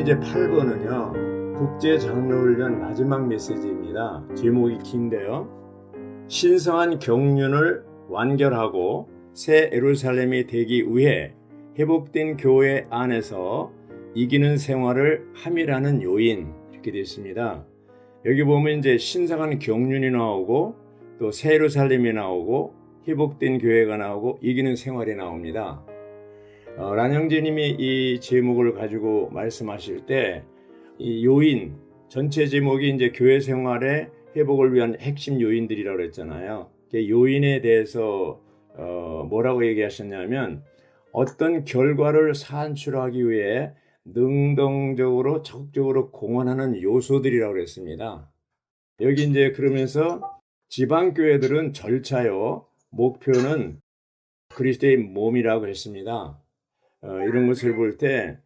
이제 8번은요. 국제 장로훈련 마지막 메시지입니다. 제목이 긴데요. 신성한 경륜을 완결하고 새 에루살렘이 되기 위해 회복된 교회 안에서 이기는 생활을 함이라는 요인 이렇게 되어 있습니다. 여기 보면 이제 신성한 경륜이 나오고 또 새 에루살렘이 나오고 회복된 교회가 나오고 이기는 생활이 나옵니다. 어, 란형제님이 이 제목을 가지고 말씀하실 때 이 요인 전체 제목이 이제 교회 생활의 회복을 위한 핵심 요인들이라고 그랬잖아요. 그 요인에 대해서 어, 뭐라고 얘기하셨냐면 어떤 결과를 산출하기 위해 능동적으로 적극적으로 공헌하는 요소들이라고 그랬습니다. 여기 이제 그러면서 지방 교회들은 절차요, 목표는 그리스도의 몸이라고 했습니다. 어, 이런 것을 볼 때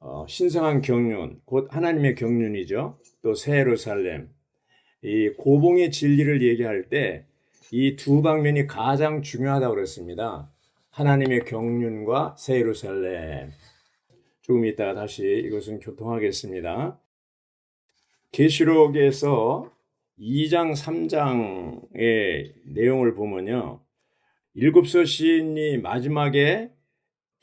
어, 신성한 경륜, 곧 하나님의 경륜이죠. 또 새예루살렘, 이 고봉의 진리를 얘기할 때 이 두 방면이 가장 중요하다고 그랬습니다. 하나님의 경륜과 새예루살렘. 조금 이따가 다시 이것은 교통하겠습니다. 계시록에서 2장, 3장의 내용을 보면요. 일곱서 시인이 마지막에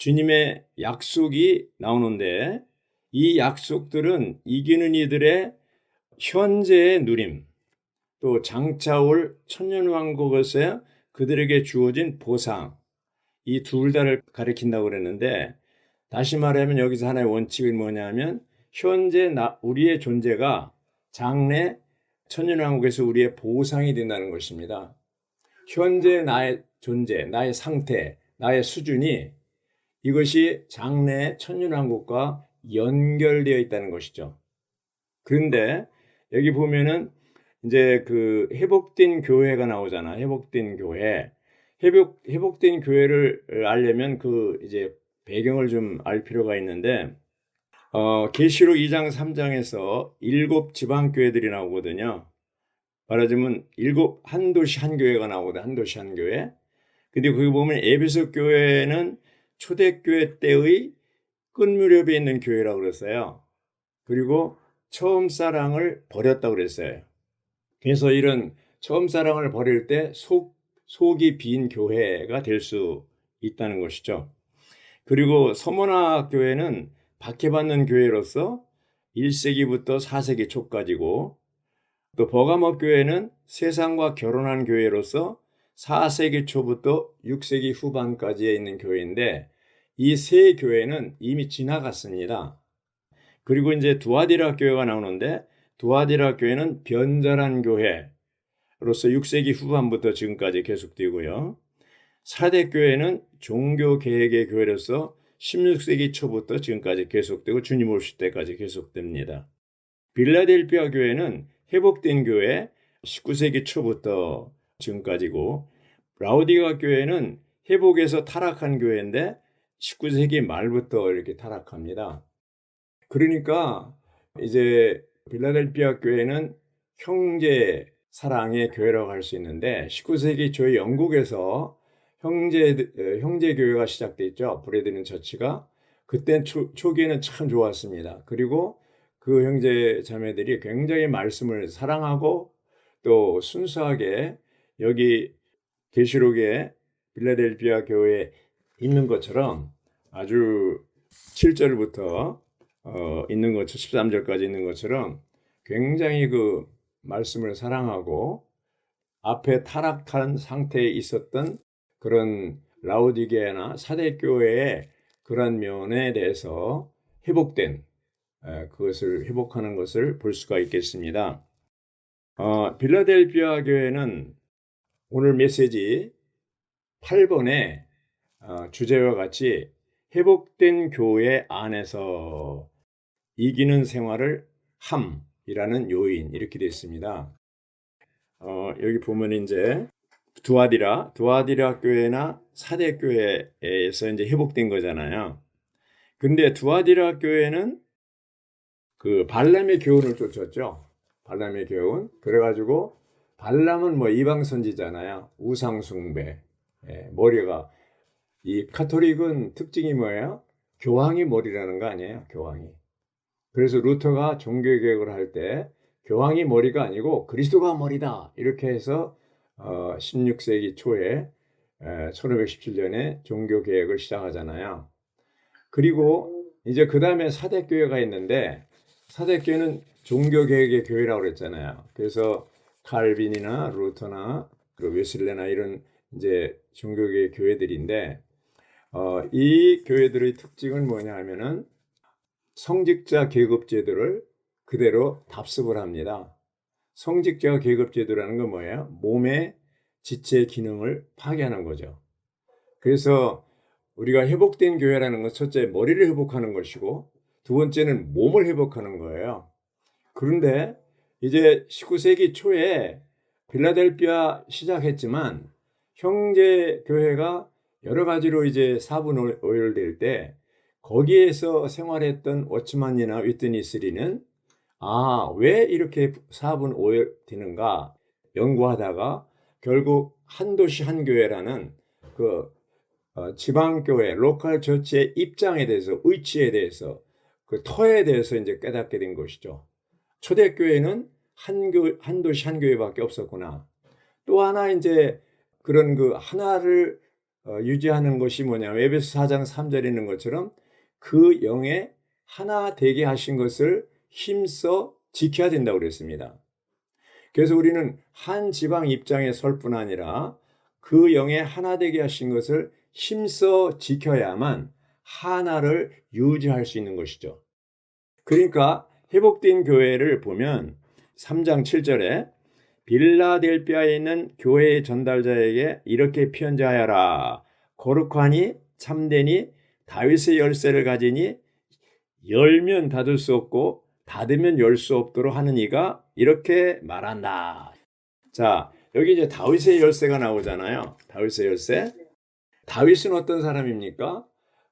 주님의 약속이 나오는데 이 약속들은 이기는 이들의 현재의 누림, 또 장차 올 천년왕국에서 그들에게 주어진 보상, 이 둘 다를 가리킨다고 그랬는데 다시 말하면 여기서 하나의 원칙이 뭐냐면 현재 나, 우리의 존재가 장래 천년왕국에서 우리의 보상이 된다는 것입니다. 현재 나의 존재, 나의 상태, 나의 수준이 이것이 장래 천년왕국과 연결되어 있다는 것이죠. 그런데 여기 보면은 이제 그 회복된 교회가 나오잖아. 회복된 교회. 회복, 회복된 교회를 알려면 그 이제 배경을 좀 알 필요가 있는데, 어, 계시록 2장 3장에서 일곱 지방 교회들이 나오거든요. 말하자면 일곱 한 도시 한 교회가 나오거든. 한 도시 한 교회. 근데 거기 보면 에베소 교회는 초대교회 때의 끝 무렵에 있는 교회라고 그랬어요. 그리고 처음 사랑을 버렸다고 그랬어요. 그래서 이런 처음 사랑을 버릴 때 속, 속이 빈 교회가 될 수 있다는 것이죠. 그리고 서머나 교회는 박해받는 교회로서 1세기부터 4세기 초까지고 또 버가모 교회는 세상과 결혼한 교회로서 4세기 초부터 6세기 후반까지에 있는 교회인데 이 세 교회는 이미 지나갔습니다. 그리고 이제 두아디라 교회가 나오는데 두아디라 교회는 변절한 교회로서 6세기 후반부터 지금까지 계속되고요. 사대 교회는 종교 개혁의 교회로서 16세기 초부터 지금까지 계속되고 주님 오실 때까지 계속됩니다. 빌라델피아 교회는 회복된 교회 19세기 초부터 지금까지고 라우디가 교회는 회복에서 타락한 교회인데 19세기 말부터 이렇게 타락합니다. 그러니까 이제 빌라델피아 교회는 형제 사랑의 교회라고 할 수 있는데 19세기 초 영국에서 형제 형제 교회가 시작됐죠. 브레드는 처치가 그때 초, 초기에는 참 좋았습니다. 그리고 그 형제 자매들이 굉장히 말씀을 사랑하고 또 순수하게 여기 계시록에 빌라델피아 교회에 있는 것처럼 아주 7절부터 어, 있는 것처럼 13절까지 있는 것처럼 굉장히 그 말씀을 사랑하고 앞에 타락한 상태에 있었던 그런 라우디게나 사대교회의 그런 면에 대해서 회복된 그것을 회복하는 것을 볼 수가 있겠습니다. 어, 빌라델피아 교회는 오늘 메시지 8번의 어, 주제와 같이 회복된 교회 안에서 이기는 생활을 함이라는 요인 이렇게 되어 있습니다. 어, 여기 보면 이제 두아디라, 두아디라 교회나 사대 교회에서 이제 회복된 거잖아요. 근데 두아디라 교회는 그 발람의 교훈을 쫓았죠. 발람의 교훈. 그래가지고 발람은 뭐 이방 선지잖아요. 우상 숭배. 예, 머리가 이 카톨릭은 특징이 뭐예요? 교황이 머리라는 거 아니에요? 교황이. 그래서 루터가 종교개혁을 할 때 교황이 머리가 아니고 그리스도가 머리다 이렇게 해서 어, 16세기 초에 1517년에 종교개혁을 시작하잖아요. 그리고 이제 그 다음에 사대교회가 있는데 사대교회는 종교개혁의 교회라고 그랬잖아요. 그래서 칼빈이나 루터나 그 웨슬레나 이런 이제 종교개혁 교회들인데 어, 이 교회들의 특징은 뭐냐 하면은 성직자 계급 제도를 그대로 답습을 합니다. 성직자 계급 제도라는 건 뭐예요? 몸의 지체 기능을 파괴하는 거죠. 그래서 우리가 회복된 교회라는 건 첫째 머리를 회복하는 것이고 두 번째는 몸을 회복하는 거예요. 그런데 이제 19세기 초에 빌라델피아 시작했지만 형제 교회가 여러 가지로 이제 사분 오열될 때 거기에서 생활했던 워치만이나 위트니스리는 아, 왜 이렇게 사분 오열되는가 연구하다가 결국 한 도시 한 교회라는 그 어, 지방교회, 로컬 처치의 입장에 대해서, 의치에 대해서, 그 터에 대해서 이제 깨닫게 된 것이죠. 초대교회는 한, 교, 한 도시 한 교회밖에 없었구나. 또 하나 이제 그런 그 하나를 어, 유지하는 것이 뭐냐면 에베소 4장 3절에 있는 것처럼 그 영에 하나 되게 하신 것을 힘써 지켜야 된다고 그랬습니다. 그래서 우리는 한 지방 입장에 설 뿐 아니라 그 영에 하나 되게 하신 것을 힘써 지켜야만 하나를 유지할 수 있는 것이죠. 그러니까 회복된 교회를 보면 3장 7절에 빌라델피아에 있는 교회의 전달자에게 이렇게 편지하여라. 거룩하니 참되니 다윗의 열쇠를 가지니 열면 닫을 수 없고 닫으면 열 수 없도록 하는 이가 이렇게 말한다. 자, 여기 이제 다윗의 열쇠가 나오잖아요. 다윗의 열쇠. 다윗은 어떤 사람입니까?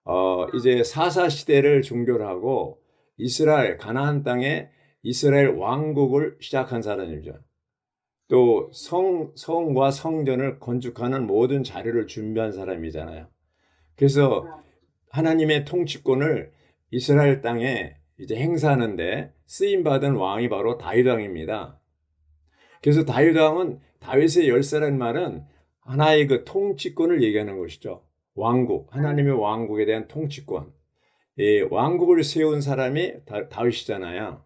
어, 이제 사사 시대를 종결하고 이스라엘 가나안 땅에 이스라엘 왕국을 시작한 사람이죠. 또 성, 성과 성전을 건축하는 모든 자료를 준비한 사람이잖아요. 그래서 하나님의 통치권을 이스라엘 땅에 이제 행사하는데 쓰임 받은 왕이 바로 다윗 왕입니다. 그래서 다윗 왕은 다윗의 열쇠라는 말은 하나의 그 통치권을 얘기하는 것이죠. 왕국, 하나님의 왕국에 대한 통치권. 이 왕국을 세운 사람이 다, 윗이잖아요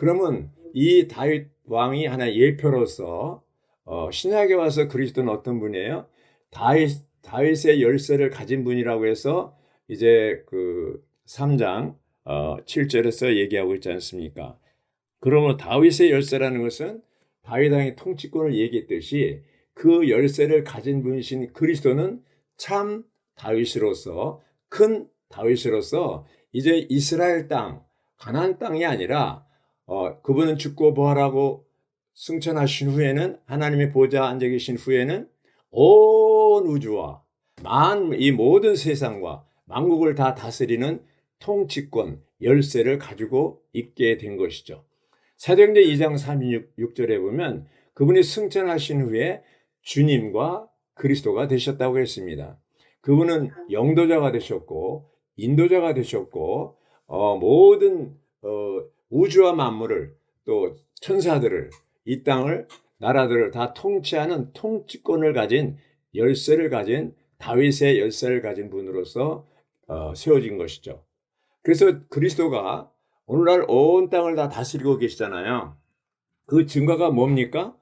그러면 이 다윗 왕이 하나의 예표로서 어, 신약에 와서 그리스도는 어떤 분이에요? 다윗 다윗의 열쇠를 가진 분이라고 해서 이제 그 3장 어, 7절에서 얘기하고 있지 않습니까? 그러면 다윗의 열쇠라는 것은 다윗 왕의 통치권을 얘기했듯이 그 열쇠를 가진 분이신 그리스도는 참 다윗으로서 큰 다윗으로서 이제 이스라엘 땅 가나안 땅이 아니라 어, 그분은 죽고 부활하고 승천하신 후에는 하나님의 보좌 앉아 계신 후에는 온 우주와 만 이 모든 세상과 만국을 다 다스리는 통치권 열쇠를 가지고 있게 된 것이죠. 사도행전 2장 36절에 보면 그분이 승천하신 후에 주님과 그리스도가 되셨다고 했습니다. 그분은 영도자가 되셨고 인도자가 되셨고 어, 모든 어, 우주와 만물을 또 천사들을 이 땅을 나라들을 다 통치하는 통치권을 가진 열쇠를 가진 다윗의 열쇠를 가진 분으로서 어, 세워진 것이죠. 그래서 그리스도가 오늘날 온 땅을 다 다스리고 계시잖아요. 그 증거가 뭡니까?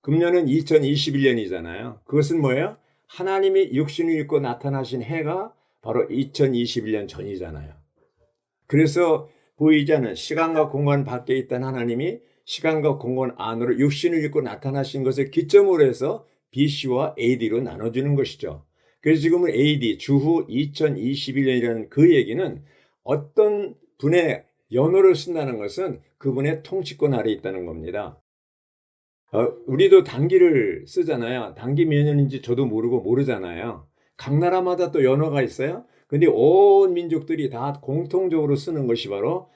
금년은 2021년이잖아요. 그것은 뭐예요? 하나님이 육신을 입고 나타나신 해가 바로 2021년 전이잖아요. 그래서 않는 시간과 공간 밖에 있던 하나님이 시간과 공간 안으로 육신을 입고 나타나신 것을 기점으로 해서 BC와 AD로 나눠주는 것이죠. 그래서 지금은 AD, 주후 2021년이라는 그 얘기는 어떤 분의 연호를 쓴다는 것은 그분의 통치권 아래 있다는 겁니다. 어, 우리도 단기를 쓰잖아요. 단기 몇 년인지 저도 모르고 모르잖아요. 각 나라마다 또 연어가 있어요. 근데 온 민족들이 다 공통적으로 쓰는 것이 바로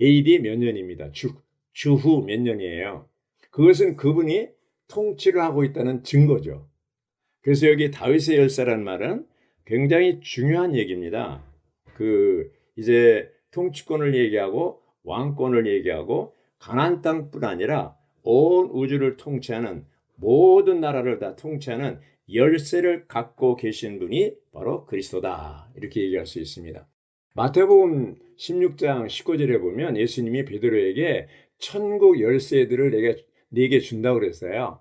AD 몇 년입니다. 주, 주후 몇 년이에요. 그것은 그분이 통치를 하고 있다는 증거죠. 그래서 여기 다윗의 열쇠란 말은 굉장히 중요한 얘기입니다. 그 이제 통치권을 얘기하고 왕권을 얘기하고 가나안 땅뿐 아니라 온 우주를 통치하는 모든 나라를 다 통치하는 열쇠를 갖고 계신 분이 바로 그리스도다. 이렇게 얘기할 수 있습니다. 마태복음 16장 19절에 보면 예수님이 베드로에게 천국 열쇠들을 내게 네게 준다고 그랬어요.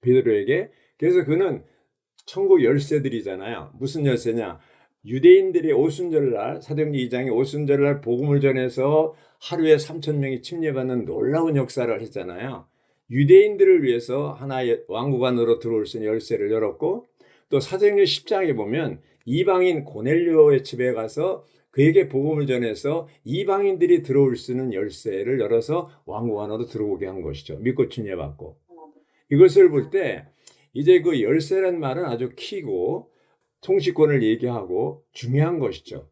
베드로에게. 그래서 그는 천국 열쇠들이잖아요. 무슨 열쇠냐? 유대인들이 오순절날 사도행전 2장에 오순절날 복음을 전해서 하루에 3천 명이 침례받는 놀라운 역사를 했잖아요. 유대인들을 위해서 하나의 왕국 안으로 들어올 수 있는 열쇠를 열었고 또 사도행전 10장에 보면 이방인 고넬료의 집에 가서 그에게 복음을 전해서 이방인들이 들어올 수 있는 열쇠를 열어서 왕국 안으로 들어오게 한 것이죠. 믿고 침례받고. 이것을 볼 때 이제 그 열쇠란 말은 아주 키고 통치권을 얘기하고 중요한 것이죠.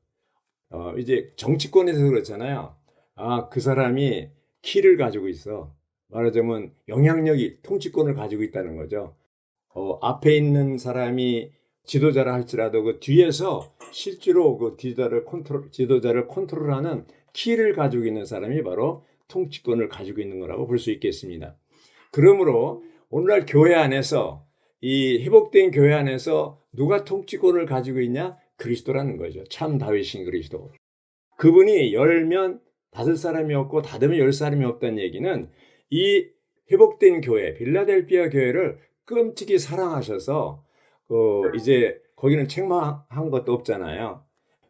어, 이제 정치권에서 그렇잖아요. 아, 그 사람이 키를 가지고 있어. 말하자면 영향력이 통치권을 가지고 있다는 거죠. 어, 앞에 있는 사람이 지도자라 할지라도 그 뒤에서 실제로 그 지도자를 컨트롤, 지도자를 컨트롤하는 키를 가지고 있는 사람이 바로 통치권을 가지고 있는 거라고 볼 수 있겠습니다. 그러므로 오늘날 교회 안에서 이 회복된 교회 안에서 누가 통치권을 가지고 있냐? 그리스도라는 거죠. 참 다윗인 그리스도. 그분이 열면 다섯 사람이 없고 닫으면 열 사람이 없다는 얘기는 이 회복된 교회, 빌라델피아 교회를 끔찍이 사랑하셔서 그 이제 거기는 책망한 것도 없잖아요.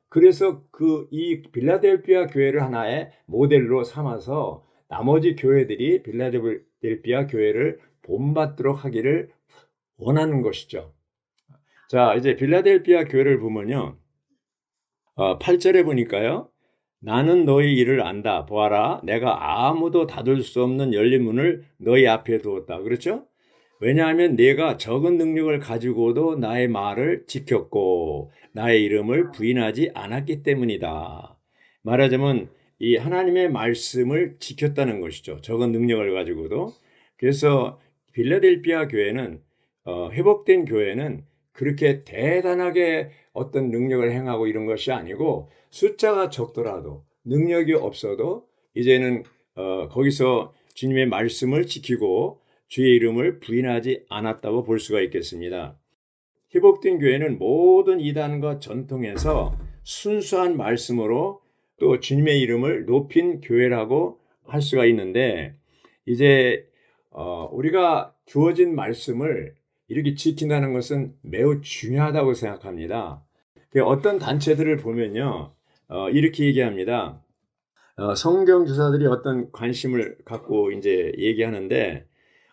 그래서 그 이 빌라델피아 교회를 하나의 모델로 삼아서 나머지 교회들이 빌라델피아 교회를 본받도록 하기를 원하는 것이죠. 자, 이제 빌라델피아 교회를 보면요. 어, 8절에 보니까요. 나는 너희 일을 안다. 보아라. 내가 아무도 닫을 수 없는 열린 문을 너희 앞에 두었다. 그렇죠? 왜냐하면 내가 적은 능력을 가지고도 나의 말을 지켰고 나의 이름을 부인하지 않았기 때문이다. 말하자면 이 하나님의 말씀을 지켰다는 것이죠. 적은 능력을 가지고도. 그래서 빌라델피아 교회는 어, 회복된 교회는 그렇게 대단하게 어떤 능력을 행하고 이런 것이 아니고 숫자가 적더라도 능력이 없어도 이제는 어, 거기서 주님의 말씀을 지키고 주의 이름을 부인하지 않았다고 볼 수가 있겠습니다. 회복된 교회는 모든 이단과 전통에서 순수한 말씀으로 또 주님의 이름을 높인 교회라고 할 수가 있는데 이제 어, 우리가 주어진 말씀을 이렇게 지킨다는 것은 매우 중요하다고 생각합니다. 그 어떤 단체들을 보면요, 어, 이렇게 얘기합니다. 어, 성경 주사들이 어떤 관심을 갖고 이제 얘기하는데,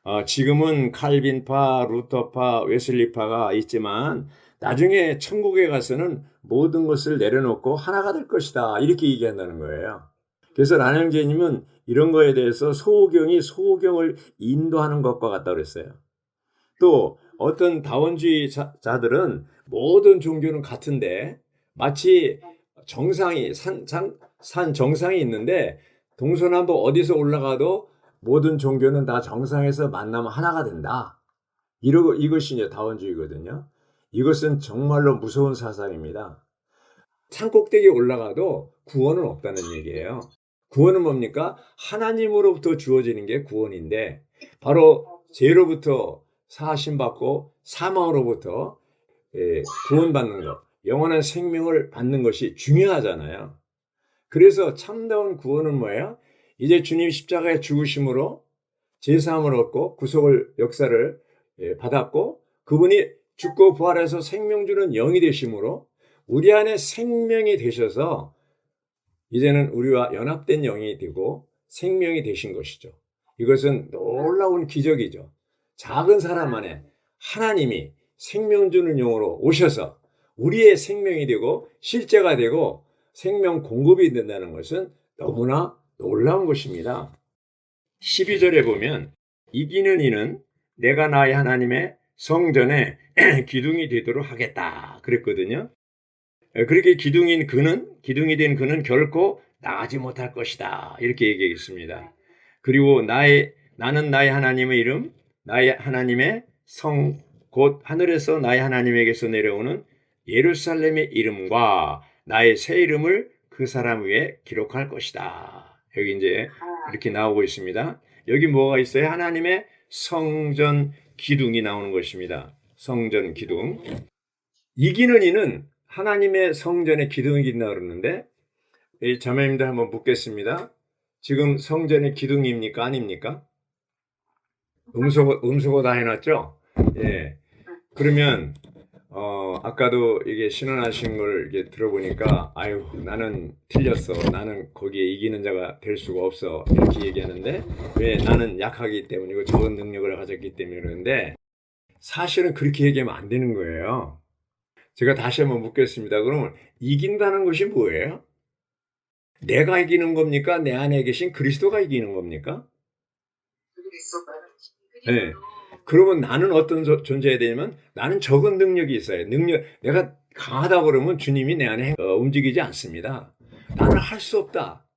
어, 지금은 칼빈파, 루터파, 웨슬리파가 있지만, 나중에 천국에 가서는 모든 것을 내려놓고 하나가 될 것이다. 이렇게 얘기한다는 거예요. 그래서 란영재님은 이런 거에 대해서 소경이 소경을 인도하는 것과 같다 그랬어요. 또 어떤 다원주의 자들은 모든 종교는 같은데 마치 정상이 산, 산, 산 정상이 있는데 동서남북 어디서 올라가도 모든 종교는 다 정상에서 만나면 하나가 된다. 이러, 이것이 이제 다원주의거든요. 이것은 정말로 무서운 사상입니다. 산 꼭대기에 올라가도 구원은 없다는 얘기예요. 구원은 뭡니까? 하나님으로부터 주어지는 게 구원인데 바로 죄로부터 사하심 받고 사망으로부터 예, 구원받는 것, 영원한 생명을 받는 것이 중요하잖아요. 그래서 참다운 구원은 뭐예요? 이제 주님 십자가의 죽으심으로 제사함을 얻고 구속을 역사를 예, 받았고 그분이 죽고 부활해서 생명 주는 영이 되심으로 우리 안에 생명이 되셔서 이제는 우리와 연합된 영이 되고 생명이 되신 것이죠. 이것은 놀라운 기적이죠. 작은 사람 안에 하나님이 생명 주는 영으로 오셔서 우리의 생명이 되고 실제가 되고 생명 공급이 된다는 것은 너무나 놀라운 것입니다. 12절에 보면 이기는 이는 내가 나의 하나님의 성전에 기둥이 되도록 하겠다 그랬거든요. 그렇게 기둥인 그는 기둥이 된 그는 결코 나가지 못할 것이다 이렇게 얘기했습니다. 그리고 나의 나는 나의 하나님의 이름 나의 하나님의 성 곧 하늘에서 나의 하나님에게서 내려오는 예루살렘의 이름과 나의 새 이름을 그 사람 위에 기록할 것이다. 여기 이제 이렇게 나오고 있습니다. 여기 뭐가 있어요? 하나님의 성전 기둥이 나오는 것입니다. 성전 기둥. 이기는 이는 하나님의 성전의 기둥이 있나 그러는데 이 자매님들 한번 묻겠습니다. 지금 성전의 기둥입니까? 아닙니까? 음소거, 음소거 다 해놨죠? 예. 그러면, 어, 아까도 이게 신원하신 걸 이게 들어보니까, 아유, 나는 틀렸어. 나는 거기에 이기는 자가 될 수가 없어. 이렇게 얘기하는데, 왜 나는 약하기 때문이고 적은 능력을 가졌기 때문에 그러는데, 사실은 그렇게 얘기하면 안 되는 거예요. 제가 다시 한번 묻겠습니다. 그러면 이긴다는 것이 뭐예요? 내가 이기는 겁니까? 내 안에 계신 그리스도가 이기는 겁니까? 네. 그러면 나는 어떤 조- 존재해야 되냐면 나는 적은 능력이 있어요. 능력 내가 강하다 그러면 주님이 내 안에 어, 움직이지 않습니다. 나는 할 수 없다.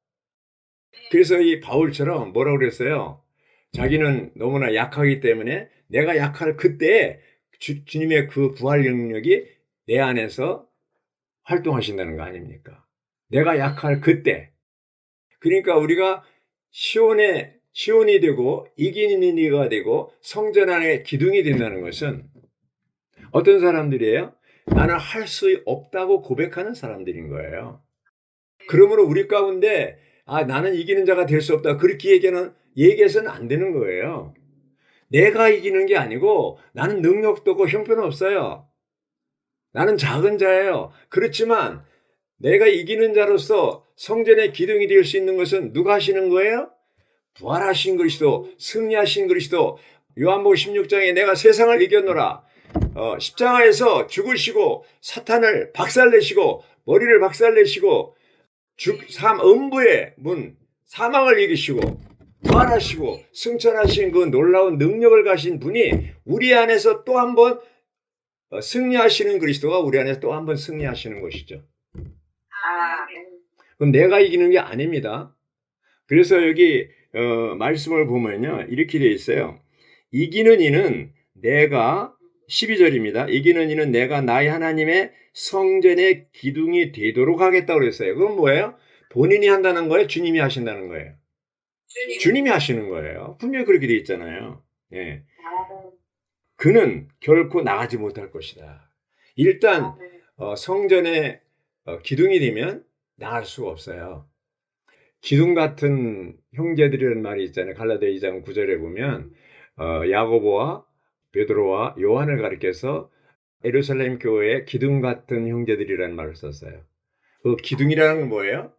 그래서 이 바울처럼 뭐라고 그랬어요? 자기는 너무나 약하기 때문에 내가 약할 그때 주, 주님의 그 부활 능력이 내 안에서 활동하신다는 거 아닙니까? 내가 약할 그때. 그러니까 우리가 시온의 시온이 되고 이기는 이가 되고 성전 안에 기둥이 된다는 것은 어떤 사람들이에요? 나는 할 수 없다고 고백하는 사람들인 거예요. 그러므로 우리 가운데 아 나는 이기는 자가 될 수 없다 그렇게 얘기는 얘기해서는 안 되는 거예요. 내가 이기는 게 아니고 나는 능력도 없고 형편없어요. 나는 작은 자예요. 그렇지만 내가 이기는 자로서 성전의 기둥이 될 수 있는 것은 누가 하시는 거예요? 부활하신 그리스도, 승리하신 그리스도. 요한복음 16장에 내가 세상을 이겼노라. 어, 십자가에서 죽으시고 사탄을 박살내시고 머리를 박살내시고 죽, 삶, 음부의 문, 사망을 이기시고 부활하시고 승천하신 그 놀라운 능력을 가신 분이 우리 안에서 또 한번 어, 승리하시는 그리스도가 우리 안에서 또 한 번 승리하시는 것이죠. 그럼 내가 이기는 게 아닙니다. 그래서 여기 어, 말씀을 보면요. 이렇게 되어 있어요. 이기는 이는 내가 12절입니다. 이기는 이는 내가 나의 하나님의 성전의 기둥이 되도록 하겠다고 그랬어요. 그건 뭐예요? 본인이 한다는 거예요? 주님이 하신다는 거예요? 주님이 하시는 거예요. 분명히 그렇게 되어 있잖아요. 예. 그는 결코 나가지 못할 것이다. 일단 어, 성전의 어, 기둥이 되면 나갈 수가 없어요. 기둥 같은 형제들이라는 말이 있잖아요. 갈라디아 2장 9절에 보면 어, 야고보와 베드로와 요한을 가리켜서 에루살렘 교회의 기둥 같은 형제들이라는 말을 썼어요. 그 기둥이라는 건 뭐예요?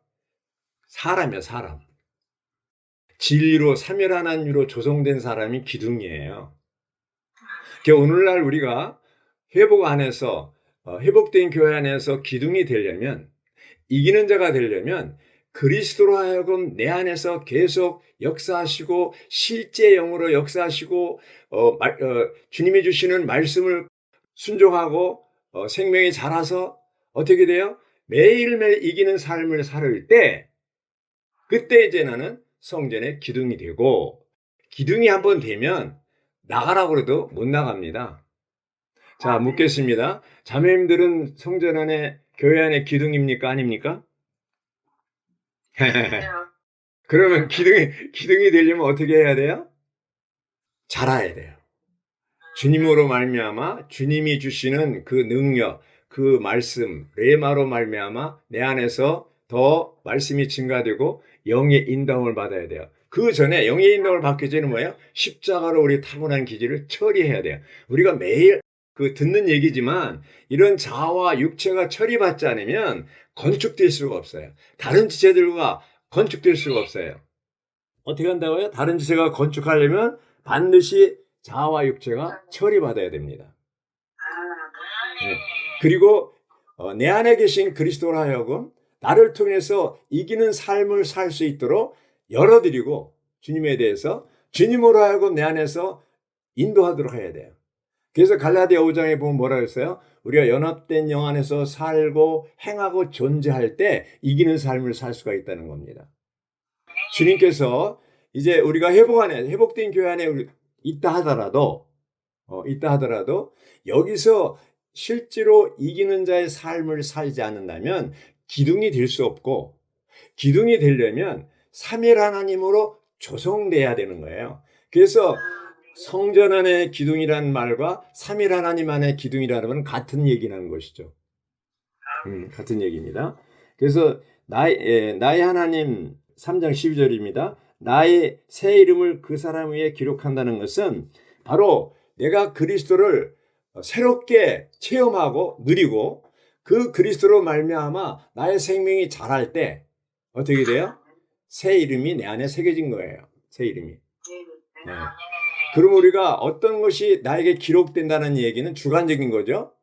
사람이야, 사람. 진리로 삼일 하나님으로 조성된 사람이 기둥이에요. 그 오늘날 우리가 회복 안에서 어, 회복된 교회 안에서 기둥이 되려면 이기는 자가 되려면 그리스도로 하여금 내 안에서 계속 역사하시고 실제 영으로 역사하시고 어, 말- 어, 주님이 주시는 말씀을 순종하고 어, 생명이 자라서 어떻게 돼요? 매일매일 이기는 삶을 살때 그때 이제 나는 성전의 기둥이 되고 기둥이 한번 되면 나가라고 해도 못 나갑니다. 자, 묻겠습니다. 자매님들은 성전 안에 교회 안에 기둥입니까? 아닙니까? 그러면 기둥이, 기둥이 되려면 어떻게 해야 돼요? 자라야 돼요. 주님으로 말미암아 주님이 주시는 그 능력, 그 말씀, 레마로 말미암아 내 안에서 더 말씀이 증가되고 영의 인도함을 받아야 돼요. 그 전에 영의 인도함을 받기 전에 뭐예요? 십자가로 우리 타고난 기질을 처리해야 돼요. 우리가 매일 그 듣는 얘기지만 이런 자아와 육체가 처리받지 않으면 건축될 수가 없어요. 다른 지체들과 건축될 수가 없어요. 어떻게 한다고요? 다른 지체가 건축하려면 반드시 자아와 육체가 처리받아야 됩니다. 네. 그리고 어, 내 안에 계신 그리스도로 하여금 나를 통해서 이기는 삶을 살 수 있도록 열어드리고 주님에 대해서 주님으로 하여금 내 안에서 인도하도록 해야 돼요. 그래서 갈라디아 5장에 보면 뭐라 그랬어요? 우리가 연합된 영 안에서 살고 행하고 존재할 때 이기는 삶을 살 수가 있다는 겁니다. 주님께서 이제 우리가 회복 안에 회복된 교회 안에 있다 하더라도 어, 있다 하더라도 여기서 실제로 이기는 자의 삶을 살지 않는다면 기둥이 될 수 없고 기둥이 되려면 삼일 하나님으로 조성돼야 되는 거예요. 그래서 성전 안의 기둥이라는 말과 삼일 하나님 안의 기둥이라는 건 같은 얘기라는 것이죠. 음, 같은 얘기입니다. 그래서 나의, 예, 나의 하나님 3장 12절입니다. 나의 새 이름을 그 사람 위에 기록한다는 것은 바로 내가 그리스도를 새롭게 체험하고 누리고 그 그리스도로 말미암아 나의 생명이 자랄 때 어떻게 돼요? 새 이름이 내 안에 새겨진 거예요. 새 이름이. 네. 그럼 우리가 어떤 것이 나에게 기록된다는 얘기는 주관적인 거죠.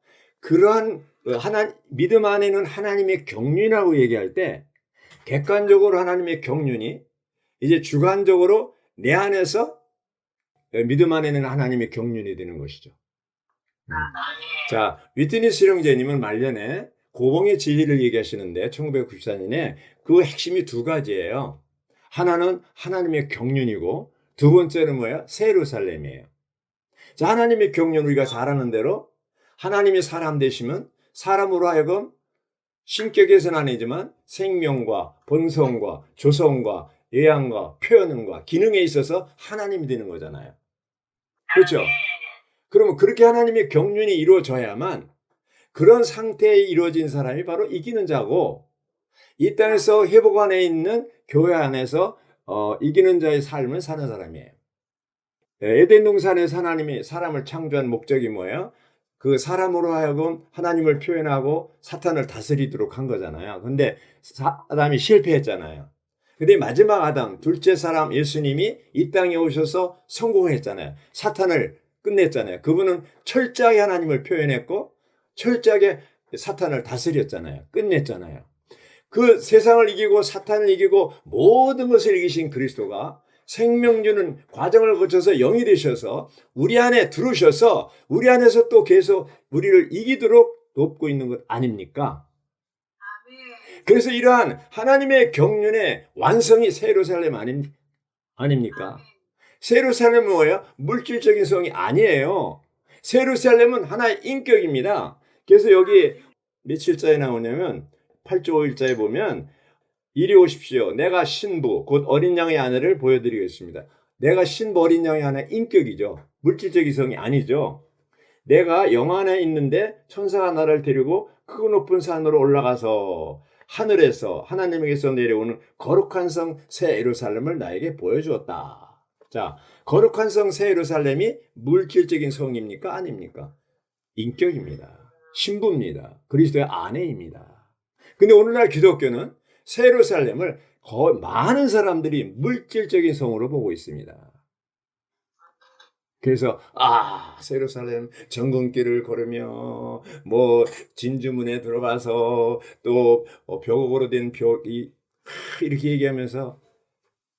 그러한 하나 믿음 안에는 하나님의 경륜이라고 얘기할 때 객관적으로 하나님의 경륜이 이제 주관적으로 내 안에서 믿음 안에는 하나님의 경륜이 되는 것이죠. 음. 자, 위트니 실형제님은 말년에 고봉의 진리를 얘기하시는데 1994년에 그 핵심이 두 가지예요. 하나는 하나님의 경륜이고 두 번째는 뭐야? 세루살렘이에요. 자, 하나님의 경륜 우리가 잘 아는 대로 하나님이 사람 되시면 사람으로 하여금 신격에서는 아니지만 생명과 본성과 조성과 예양과 표현과 기능에 있어서 하나님이 되는 거잖아요. 그렇죠? 그러면 그렇게 하나님의 경륜이 이루어져야만 그런 상태에 이루어진 사람이 바로 이기는 자고 이 땅에서 회복 안에 있는 교회 안에서 어, 이기는 자의 삶을 사는 사람이에요. 에덴 동산에서 하나님이 사람을 창조한 목적이 뭐예요? 그 사람으로 하여금 하나님을 표현하고 사탄을 다스리도록 한 거잖아요. 근데 아담이 실패했잖아요. 근데 마지막 아담, 둘째 사람 예수님이 이 땅에 오셔서 성공했잖아요. 사탄을 끝냈잖아요. 그분은 철저하게 하나님을 표현했고 철저하게 사탄을 다스렸잖아요. 끝냈잖아요. 그 세상을 이기고 사탄을 이기고 모든 것을 이기신 그리스도가 생명 주는 과정을 거쳐서 영이 되셔서 우리 안에 들어오셔서 우리 안에서 또 계속 우리를 이기도록 돕고 있는 것 아닙니까? 그래서 이러한 하나님의 경륜의 완성이 세루살렘 아닙, 아닙니까? 세루살렘은 뭐예요? 물질적인 성이 아니에요. 세루살렘은 하나의 인격입니다. 그래서 여기 며칠자에 나오냐면 8조 5일자에 보면 이리 오십시오. 내가 신부, 곧 어린 양의 아내를 보여드리겠습니다. 내가 신부 어린 양의 아내 인격이죠. 물질적 이성이 아니죠. 내가 영 안에 있는데 천사가 나를 데리고 크고 높은 산으로 올라가서 하늘에서 하나님에게서 내려오는 거룩한 성 새 예루살렘을 나에게 보여주었다. 자, 거룩한 성 새 예루살렘이 물질적인 성입니까? 아닙니까? 인격입니다. 신부입니다. 그리스도의 아내입니다. 근데 오늘날 기독교는 새 예루살렘을 거의 많은 사람들이 물질적인 성으로 보고 있습니다. 그래서 아 세루살렘 정금길을 걸으며 뭐 진주문에 들어가서 또 어, 벽으로 된 벽이 이렇게 얘기하면서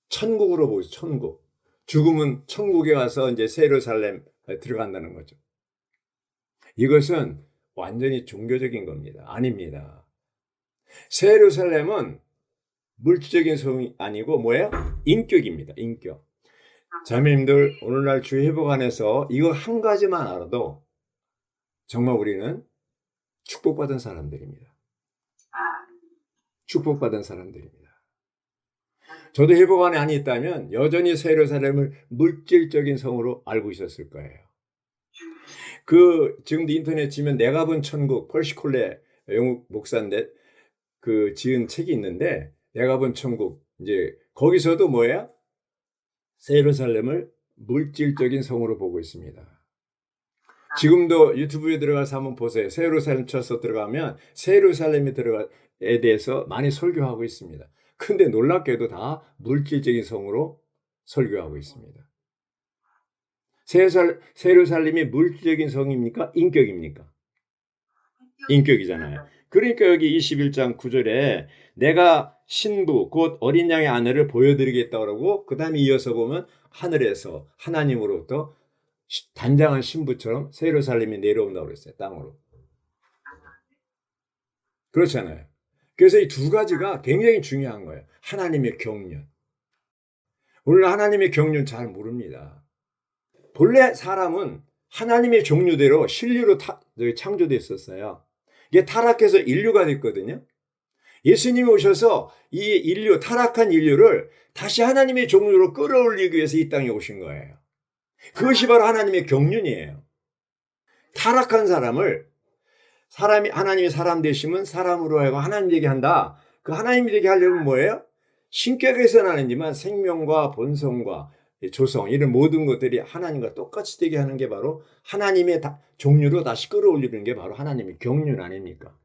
천국으로 보죠 천국 죽음은 천국에 와서 이제 세루살렘 들어간다는 거죠. 이것은 완전히 종교적인 겁니다. 아닙니다. 세루살렘은 물질적인 성이 아니고 뭐예요? 인격입니다. 인격. 자매님들 오늘날 주의 회복 안에서 이거 한 가지만 알아도 정말 우리는 축복받은 사람들입니다. 축복받은 사람들입니다. 저도 회복 안에 안이 있다면 여전히 세르살렘을 물질적인 성으로 알고 있었을 거예요. 그 지금도 인터넷 치면 내가 본 천국 펄시콜레 영국 목사인데 그 지은 책이 있는데 내가 본 천국 이제 거기서도 뭐야? 세르살렘을 물질적인 성으로 보고 있습니다. 지금도 유튜브에 들어가서 한번 보세요. 세루살렘 쳐서 들어가면 세루살렘에 들어가에 대해서 많이 설교하고 있습니다. 근데 놀랍게도 다 물질적인 성으로 설교하고 있습니다. 세살, 세루살렘이 물질적인 성입니까? 인격입니까? 인격이잖아요. 그러니까 여기 21장 9절에 내가 신부 곧 어린 양의 아내를 보여드리겠다 그러고 그 다음에 이어서 보면 하늘에서 하나님으로부터 단장한 신부처럼 세루살렘이 내려온다고 그랬어요. 땅으로. 그렇잖아요. 그래서 이 두 가지가 굉장히 중요한 거예요. 하나님의 경륜. 오늘 하나님의 경륜 잘 모릅니다. 본래 사람은 하나님의 종류대로 신류로 창조됐었어요. 이게 타락해서 인류가 됐거든요. 예수님이 오셔서 이 인류, 타락한 인류를 다시 하나님의 종류로 끌어올리기 위해서 이 땅에 오신 거예요. 그것이 바로 하나님의 경륜이에요. 타락한 사람을 사람이 하나님이 사람 되시면 사람으로 하여금 하나님 되게 한다. 그 하나님 되게 하려면 뭐예요? 신격에서는 아니지만 생명과 본성과 조성 이런 모든 것들이 하나님과 똑같이 되게 하는 게 바로 하나님의 다, 종류로 다시 끌어올리는 게 바로 하나님의 경륜 아닙니까?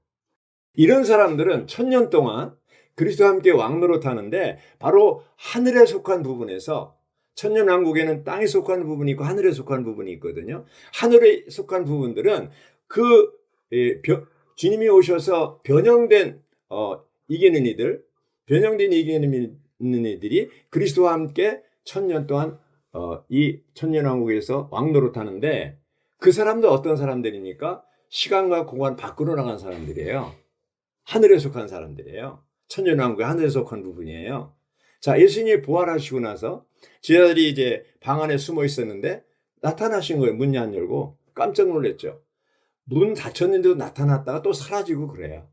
이런 사람들은 천년 동안 그리스도와 함께 왕노릇 하는데 바로 하늘에 속한 부분에서 천년 왕국에는 땅에 속한 부분이 있고 하늘에 속한 부분이 있거든요. 하늘에 속한 부분들은 그 예, 벼, 주님이 오셔서 변형된 어, 이기는 이들, 변형된 이기는 이들이 그리스도와 함께 천년 동안 어, 이 천년왕국에서 왕노릇 하는데 그 사람도 어떤 사람들이니까 시간과 공간 밖으로 나간 사람들이에요. 하늘에 속한 사람들이에요. 천년왕국의 하늘에 속한 부분이에요. 자, 예수님이 부활하시고 나서 제자들이 이제 방 안에 숨어 있었는데 나타나신 거예요. 문이 안 열고 깜짝 놀랐죠. 문 닫혔는데도 나타났다가 또 사라지고 그래요.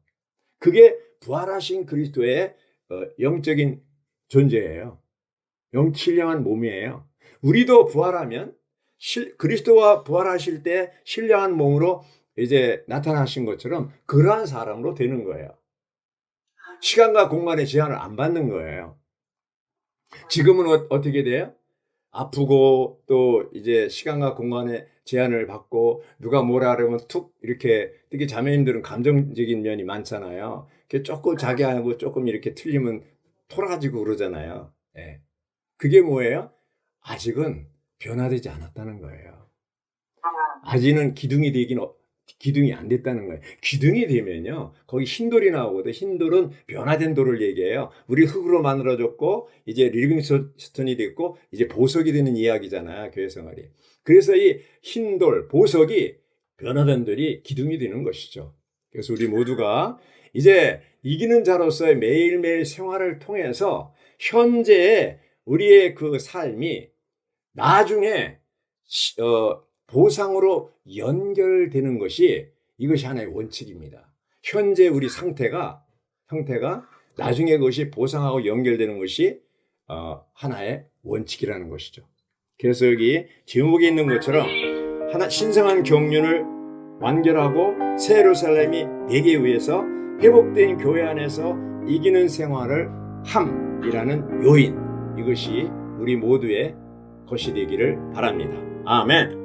그게 부활하신 그리스도의 어, 영적인 존재예요. 영신령한 몸이에요. 우리도 부활하면 그리스도와 부활하실 때 신령한 몸으로 이제 나타나신 것처럼 그러한 사람으로 되는 거예요. 시간과 공간의 제한을 안 받는 거예요. 지금은 어, 어떻게 돼요? 아프고 또 이제 시간과 공간의 제한을 받고 누가 뭐라 그러면 툭 이렇게 특히 자매님들은 감정적인 면이 많잖아요. 조금 자기하고 조금 이렇게 틀리면 토라지고 그러잖아요. 예. 그게 뭐예요? 아직은 변화되지 않았다는 거예요. 아직은 기둥이 되긴 기둥이 안 됐다는 거예요. 기둥이 되면요. 거기 흰돌이 나오거든. 흰돌은 변화된 돌을 얘기해요. 우리 흙으로 만들어졌고 이제 리빙스톤이 됐고 이제 보석이 되는 이야기잖아요. 교회 생활이. 그래서 이 흰돌, 보석이 변화된 돌이 기둥이 되는 것이죠. 그래서 우리 모두가 이제 이기는 자로서의 매일매일 생활을 통해서 현재의 우리의 그 삶이 나중에 어, 보상으로 연결되는 것이 이것이 하나의 원칙입니다. 현재 우리 상태가 형태가 나중에 그것이 보상하고 연결되는 것이 어, 하나의 원칙이라는 것이죠. 그래서 여기 제목에 있는 것처럼 하나 신성한 경륜을 완결하고 새 예루살렘이 되기 위해서 회복된 교회 안에서 이기는 생활을 함이라는 요인 이것이 우리 모두의 것이 되기를 바랍니다. 아멘.